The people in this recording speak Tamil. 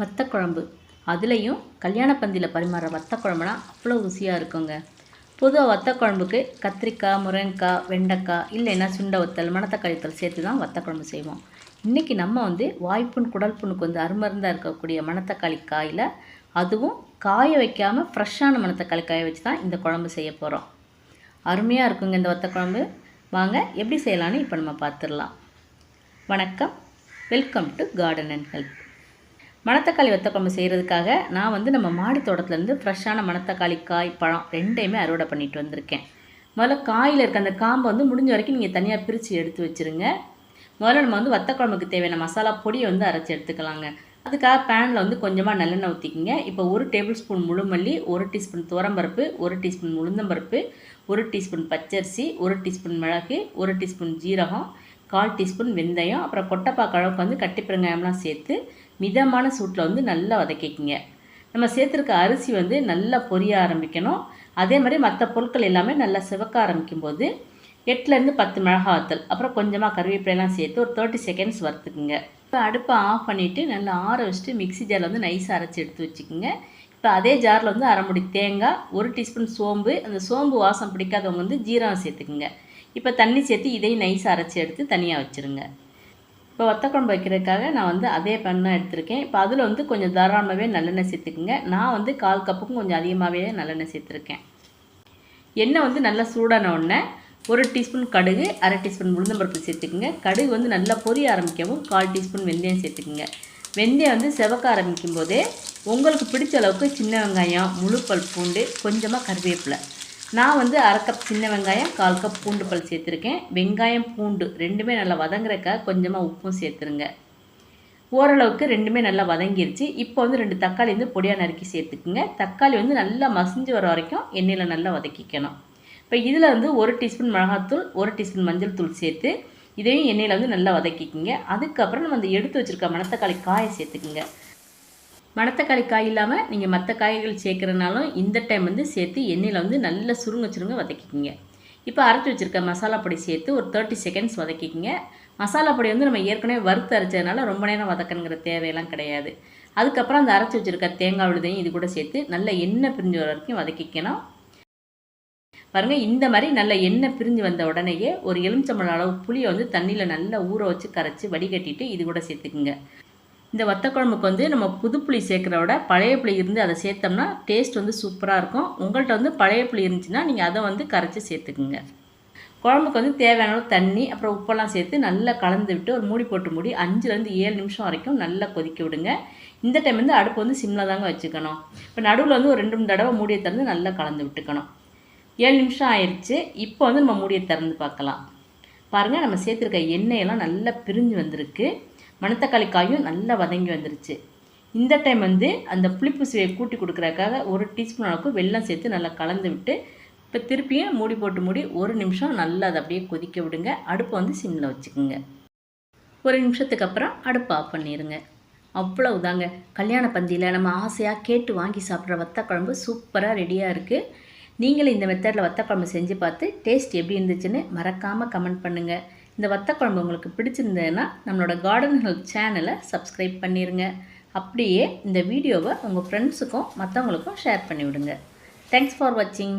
வத்த குழம்பு அதுலேயும் கல்யாண பந்தியில் பரிமாற வத்த குழம்புனா அவ்வளோ ருசியாக இருக்குங்க. பொதுவாக வத்த குழம்புக்கு கத்திரிக்காய் முருங்கைக்காய் வெண்டைக்காய் இல்லைன்னா சுண்டை வத்தல் மணத்தக்காளி வத்தல் சேர்த்து தான் வத்த குழம்பு செய்வோம். இன்றைக்கி நம்ம வந்து வாய்ப்புண் குடல் புண்ணுக்கு வந்து அருமருந்தாக இருக்கக்கூடிய மணத்தக்காளி காயில் அதுவும் காய வைக்காமல் ஃப்ரெஷ்ஷான மணத்தக்காளி காய வச்சு தான் இந்த குழம்பு செய்ய போகிறோம் அருமையாக இருக்குங்க இந்த வத்த குழம்பு வாங்க எப்படி செய்யலான்னு இப்போ நம்ம பார்த்துடலாம் வணக்கம். Welcome to garden and help. மணத்தக்காளி வத்த குழம்பு செய்கிறதுக்காக நான் வந்து நம்ம மாடி தோட்டத்துலேருந்து ஃப்ரெஷ்ஷான மணத்தக்காளி காய் பழம் ரெண்டையுமே அறுவடை பண்ணிட்டு வந்திருக்கேன். முதல்ல காயில் இருக்க அந்த காம்பை வந்து முடிஞ்ச வரைக்கும் நீங்கள் தனியாக பிரித்து எடுத்து வச்சுருங்க. முதல்ல நம்ம வந்து வத்த குழம்புக்கு தேவையான மசாலா பொடியை வந்து அரைச்சி எடுத்துக்கலாங்க. அதுக்காக பேனில் வந்து கொஞ்சமாக நல்லெண்ணெய் ஊற்றிக்கிங்க இப்போ ஒரு டேபிள் ஸ்பூன் முழுமல்லி ஒரு டீஸ்பூன் துவரம்பருப்பு ஒரு டீஸ்பூன் உளுந்தம்பருப்பு ஒரு டீஸ்பூன் பச்சரிசி ஒரு டீஸ்பூன் மிளகு ஒரு டீஸ்பூன் ஜீரகம் கால் டீஸ்பூன் வெந்தயம் அப்புறம் கொட்டைப்பாக்கு அளவுக்கு வந்து கட்டி பெருங்காயம்லாம் சேர்த்து மிதமான சூட்டில் வந்து நல்லா வதக்கிக்கிங்க. நம்ம சேர்த்துருக்க அரிசி வந்து நல்லா பொரிய ஆரம்பிக்கணும். அதே மாதிரி மற்ற பொருட்கள் எல்லாமே நல்லா சிவக்க ஆரம்பிக்கும் போது எட்டுலேருந்து பத்து மிளகா வத்தல் அப்புறம் கொஞ்சமாக கருவேப்பிலையெல்லாம் சேர்த்து ஒரு தேர்ட்டி செகண்ட்ஸ் வறுத்துக்குங்க. இப்போ அடுப்பை ஆஃப் பண்ணிவிட்டு நல்லா ஆற வச்சுட்டு மிக்ஸி ஜாரில் வந்து நைஸாக அரைச்சி எடுத்து வச்சுக்கோங்க. இப்போ அதே ஜாரில் வந்து அரை முடி தேங்காய் ஒரு டீஸ்பூன் சோம்பு. அந்த சோம்பு வாசம் பிடிக்காதவங்க வந்து ஜீரகம் சேர்த்துக்குங்க. இப்போ தண்ணி சேர்த்து இதையும் நைஸ் அரைச்சி எடுத்து தனியாக வச்சுருங்க. இப்போ வத்த குழம்பு வைக்கிறதுக்காக நான் வந்து அதே பண்ணை எடுத்திருக்கேன். இப்போ அதில் வந்து கொஞ்சம் தாராளமாகவே நல்லெண்ணெய் சேர்த்துக்குங்க. நான் வந்து கால் கப்புக்கும் கொஞ்சம் அதிகமாகவே நல்லெண்ணெய் சேர்த்துருக்கேன். எண்ணெய் வந்து நல்லா சூடான உடனே ஒரு டீஸ்பூன் கடுகு அரை டீஸ்பூன் உளுந்தம்பருப்பு சேர்த்துக்குங்க. கடுகு வந்து நல்லா பொரிய ஆரம்பிக்கவும் கால் டீஸ்பூன் வெந்தயம் சேர்த்துக்குங்க. வெந்தயம் வந்து செவக்க ஆரம்பிக்கும் போதே உங்களுக்கு பிடிச்ச அளவுக்கு சின்ன வெங்காயம் முழு பல் பூண்டு கொஞ்சமாக கருவேப்பிலை. நான் வந்து அரை கப் சின்ன வெங்காயம் கால் கப் பூண்டு பல் சேர்த்துருக்கேன். வெங்காயம் பூண்டு ரெண்டுமே நல்லா வதங்குறக்காக கொஞ்சமாக உப்பும் சேர்த்துருங்க. ஓரளவுக்கு ரெண்டுமே நல்லா வதங்கிருச்சு. இப்போ வந்து ரெண்டு தக்காளி வந்து பொடியாக நறுக்கி சேர்த்துக்குங்க. தக்காளி வந்து நல்லா மசிஞ்சு வர வரைக்கும் எண்ணெயில் நல்லா வதக்கிக்கணும். இப்போ இதில் வந்து ஒரு டீஸ்பூன் மிளகாத்தூள் ஒரு டீஸ்பூன் மஞ்சள் தூள் சேர்த்து இதையும் எண்ணெயில் வந்து நல்லா வதக்கிக்கிங்க. அதுக்கப்புறம் நம்ம அந்த எடுத்து வச்சுருக்க மணத்தக்காளி காயை சேர்த்துக்குங்க. மணத்தக்காளி காய் இல்லாமல் நீங்கள் மற்ற காய்கள் சேர்க்குறனாலும் இந்த டைம் வந்து சேர்த்து எண்ணெயில் வந்து நல்லா சுருங்க சுருங்க வதக்கிக்கிங்க. இப்போ அரைச்சி வச்சுருக்க மசாலா பொடி சேர்த்து ஒரு தேர்ட்டி செகண்ட்ஸ் வதக்கிக்கிங்க. மசாலா பொடி வந்து நம்ம ஏற்கனவே வறுத்து அரைச்சதுனால ரொம்ப நேரம் வதக்கணுங்கிற தேவையெல்லாம் கிடையாது. அதுக்கப்புறம் அந்த அரைச்சி வச்சுருக்க தேங்காய் விழுதையும் இது கூட சேர்த்து நல்ல எண்ணெய் பிரிஞ்சு வர வரைக்கும் வதக்கிக்கணும். பாருங்கள் இந்த மாதிரி நல்ல எண்ணெய் பிரிஞ்சு வந்த உடனேயே ஒரு எலுமிச்சம்பழம் அளவு புளியை வந்து தண்ணியில் நல்லா ஊற வச்சு கரைச்சி வடிகட்டிட்டு இது கூட சேர்த்துக்குங்க. இந்த வத்த குழம்புக்கு வந்து நம்ம புது புளி சேர்க்குற விட பழைய புளி இருந்து அதை சேர்த்தோம்னா டேஸ்ட் வந்து சூப்பராக இருக்கும். உங்கள்கிட்ட வந்து பழைய புளி இருந்துச்சுன்னா நீங்கள் அதை வந்து கரைச்சி சேர்த்துக்குங்க. குழம்புக்கு வந்து தேவையான அளவு தண்ணி அப்புறம் உப்பெல்லாம் சேர்த்து நல்லா கலந்து விட்டு ஒரு மூடி போட்டு மூடி அஞ்சுலேருந்து ஏழு நிமிஷம் வரைக்கும் நல்லா கொதிக்க விடுங்க. இந்த டைம் வந்து அடுப்பு வந்து சிம்மில் தாங்க வச்சுக்கணும். இப்போ நடுவில் வந்து ஒரு ரெண்டு மூணு தடவை மூடியை திறந்து நல்லா கலந்து விட்டுக்கணும். ஏழு நிமிஷம் ஆயிடுச்சு இப்போ வந்து நம்ம மூடியை திறந்து பார்க்கலாம். பாருங்கள் நம்ம சேர்த்துருக்க எண்ணெயெல்லாம் நல்லா பிரிஞ்சு வந்திருக்கு. மணத்தக்காளி காயும் நல்லா வதங்கி வந்துருச்சு. இந்த டைம் வந்து அந்த புளிப்பு சுவையை கூட்டி கொடுக்குறதுக்காக ஒரு டீஸ்பூன் அளவுக்கு வெள்ளம் சேர்த்து நல்லா கலந்து விட்டு இப்போ திருப்பியும் மூடி போட்டு மூடி ஒரு நிமிஷம் நல்லா அதை அப்படியே கொதிக்க விடுங்க. அடுப்பை வந்து சிம்மில் வச்சுக்கோங்க. ஒரு நிமிஷத்துக்கு அப்புறம் அடுப்பை ஆஃப் பண்ணிடுங்க அவ்வளவுதாங்க. கல்யாண பந்தியில் நம்ம ஆசையாக கேட்டு வாங்கி சாப்பிட்ற வத்தக்குழம்பு சூப்பராக ரெடியாக இருக்குது நீங்களும் இந்த மெத்தடில் வத்தக்குழம்பு செஞ்சு பார்த்து டேஸ்ட் எப்படி இருந்துச்சுன்னு மறக்காமல் கமெண்ட் பண்ணுங்கள் இந்த வத்தக்குழம்பு உங்களுக்கு பிடிச்சிருந்ததுன்னா நம்மளோட கார்டன் ஹெல்ப் சேனலை சப்ஸ்கிரைப் பண்ணிடுங்க அப்படியே இந்த வீடியோவை உங்கள் ஃப்ரெண்ட்ஸுக்கும் மற்றவங்களுக்கும் ஷேர் பண்ணிவிடுங்க. தேங்க்ஸ் ஃபார் வாட்சிங்